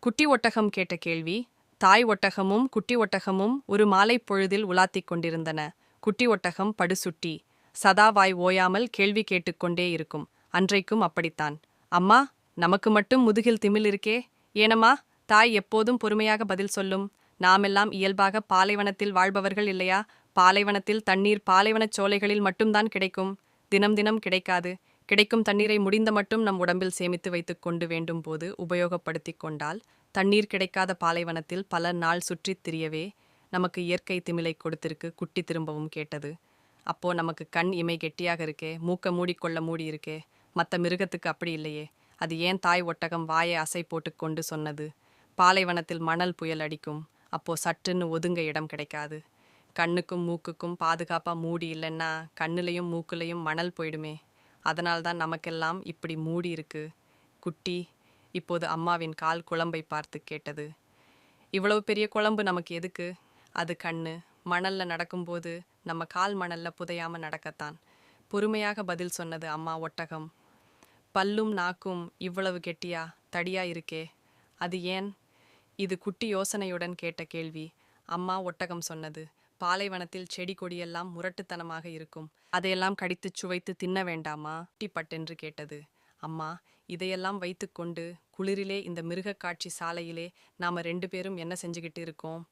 குட்டி ஒட்டகம் கேட்ட கேள்வி தாய் ஒட்டகமும் குட்டி ஒட்டகமும் ஒரு மாலை பொழுதில் உலாத்திக் கொண்டிருந்தன. குட்டி ஒட்டகம் படுசுட்டி சதாவாய் ஓயாமல் கேள்வி கேட்டுக்கொண்டே இருக்கும். அன்றைக்கும் அப்படித்தான். அம்மா நமக்கு மட்டும் முதுகில் திமில் இருக்கே. ஏனம்மா தாய் எப்போதும் பொறுமையாக பதில் சொல்லும். நாமெல்லாம் இயல்பாக பாலைவனத்தில் வாழ்பவர்கள் இல்லையா? பாலைவனத்தில் தண்ணீர் பாலைவனச் சோலைகளில் மட்டும்தான் கிடைக்கும். தினம் தினம் கிடைக்காது. கிடைக்கும் தண்ணீரை முடிந்த மட்டும் நம் உடம்பில் சேமித்து வைத்துக் கொண்டு வேண்டும் போது உபயோகப்படுத்திக் கொண்டால் தண்ணீர் கிடைக்காத பாலைவனத்தில் பல நாள் சுற்றித் திரியவே நமக்கு இயற்கை திமிலை கொடுத்திருக்கு குட்டி திரும்பவும் கேட்டது. அப்போ நமக்கு கண் இமை கெட்டியாக இருக்கே மூக்க மூடிக்கொள்ள மூடி இருக்கே மற்ற மிருகத்துக்கு அப்படி இல்லையே. அது ஏன் தாய் ஒட்டகம் வாயை அசை போட்டுக்கொண்டு சொன்னது? பாலைவனத்தில் மணல் புயல் அடிக்கும் அப்போ சட்டுன்னு ஒதுங்க இடம் கிடைக்காது. கண்ணுக்கும் மூக்குக்கும் பாதுகாப்பா மூடி இல்லைன்னா கண்ணுலையும் மூக்குலையும் மணல் போயிடுமே. அதனால்தான் நமக்கெல்லாம் இப்படி மூடி இருக்கு குட்டி இப்போது அம்மாவின் கால் குழம்பை பார்த்து கேட்டது. இவ்வளவு பெரிய குழம்பு நமக்கு எதுக்கு? அது கண்ணு. மணல்ல நடக்கும்போது நம்ம கால் மணல்ல புதையாம நடக்கத்தான். பொறுமையாக பதில் சொன்னது அம்மா ஒட்டகம். பல்லும் நாக்கும் இவ்வளவு கெட்டியா? தடியா இருக்கே. அது ஏன்? இது குட்டி யோசனையுடன் கேட்ட கேள்வி. அம்மா ஒட்டகம் சொன்னது. பாலைவனத்தில் செடி கொடியெல்லாம் முரட்டுத்தனமாக இருக்கும். அதையெல்லாம் கடித்துச் சுவைத்து தின்ன வேண்டாமா? பட்டென்று கேட்டது. அம்மா இதையெல்லாம் வைத்துக்கொண்டு குளிரிலே இந்த மிருகக் காட்சி சாலையிலே நாம ரெண்டு பேரும் என்ன செஞ்சுக்கிட்டு இருக்கோம்?